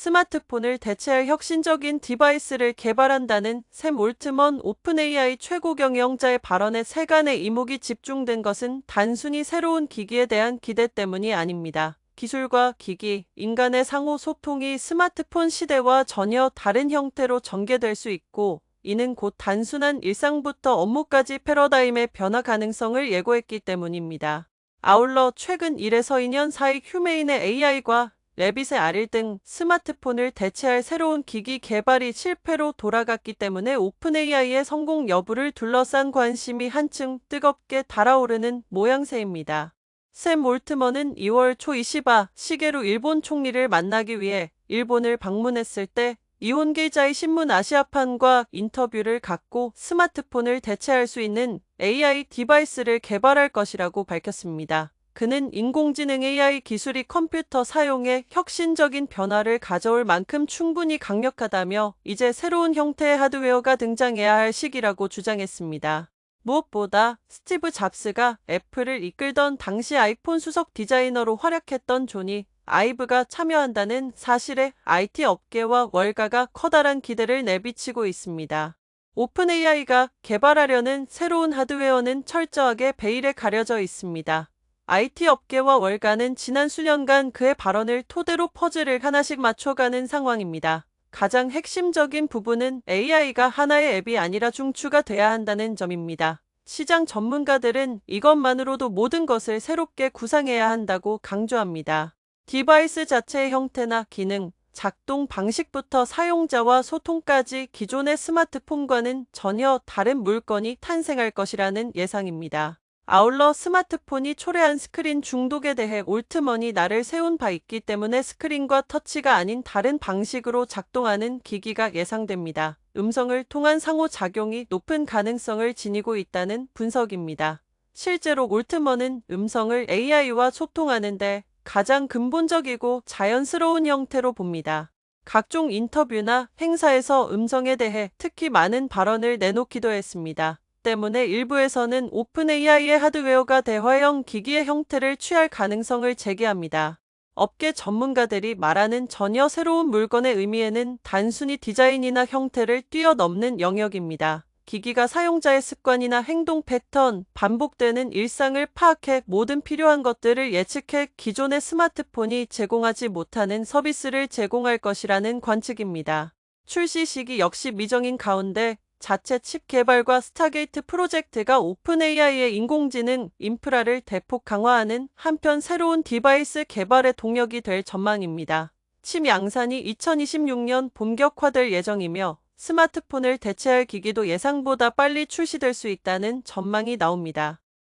스마트폰을 대체할 혁신적인 디바이스를 개발한다는 샘 올트먼 오픈 AI 최고 경영자의 발언에 세간의 이목이 집중된 것은 단순히 새로운 기기에 대한 기대 때문이 아닙니다. 기술과 기기, 인간의 상호 소통이 스마트폰 시대와 전혀 다른 형태로 전개될 수 있고, 이는 곧 단순한 일상부터 업무까지 패러다임의 변화 가능성을 예고했기 때문입니다. 아울러 최근 1에서 2년 사이 휴메인의 AI과 레빗의 R1 등 스마트폰을 대체할 새로운 기기 개발이 실패로 돌아갔기 때문에 오픈 AI의 성공 여부를 둘러싼 관심이 한층 뜨겁게 달아오르는 모양새입니다. 샘 몰트먼은 2월 초 이시바 시게루 일본 총리를 만나기 위해 일본을 방문했을 때 이혼계자의 신문 아시아판과 인터뷰를 갖고 스마트폰을 대체할 수 있는 AI 디바이스를 개발할 것이라고 밝혔습니다. 그는 인공지능 AI 기술이 컴퓨터 사용에 혁신적인 변화를 가져올 만큼 충분히 강력하다며 이제 새로운 형태의 하드웨어가 등장해야 할 시기라고 주장했습니다. 무엇보다 스티브 잡스가 애플을 이끌던 당시 아이폰 수석 디자이너로 활약했던 존이 아이브가 참여한다는 사실에 IT 업계와 월가가 커다란 기대를 내비치고 있습니다. 오픈 AI가 개발하려는 새로운 하드웨어는 철저하게 베일에 가려져 있습니다. IT 업계와 월가는 지난 수년간 그의 발언을 토대로 퍼즐을 하나씩 맞춰가는 상황입니다. 가장 핵심적인 부분은 AI가 하나의 앱이 아니라 중추가 돼야 한다는 점입니다. 시장 전문가들은 이것만으로도 모든 것을 새롭게 구상해야 한다고 강조합니다. 디바이스 자체의 형태나 기능, 작동 방식부터 사용자와 소통까지 기존의 스마트폰과는 전혀 다른 물건이 탄생할 것이라는 예상입니다. 아울러 스마트폰이 초래한 스크린 중독에 대해 올트먼이 나를 세운 바 있기 때문에 스크린과 터치가 아닌 다른 방식으로 작동하는 기기가 예상됩니다. 음성을 통한 상호작용이 높은 가능성을 지니고 있다는 분석입니다. 실제로 올트먼은 음성을 AI와 소통하는데 가장 근본적이고 자연스러운 형태로 봅니다. 각종 인터뷰나 행사에서 음성에 대해 특히 많은 발언을 내놓기도 했습니다. 때문에 일부에서는 오픈 AI의 하드웨어가 대화형 기기의 형태를 취할 가능성을 제기합니다. 업계 전문가들이 말하는 전혀 새로운 물건의 의미에는 단순히 디자인이나 형태를 뛰어넘는 영역입니다. 기기가 사용자의 습관이나 행동 패턴, 반복되는 일상을 파악해 모든 필요한 것들을 예측해 기존의 스마트폰이 제공하지 못하는 서비스를 제공할 것이라는 관측입니다. 출시 시기 역시 미정인 가운데 자체 칩 개발과 스타게이트 프로젝트가 오픈 AI의 인공지능 인프라를 대폭 강화하는 한편 새로운 디바이스 개발의 동력이 될 전망입니다. 칩 양산이 2026년 본격화될 예정이며 스마트폰을 대체할 기기도 예상보다 빨리 출시될 수 있다는 전망이 나옵니다.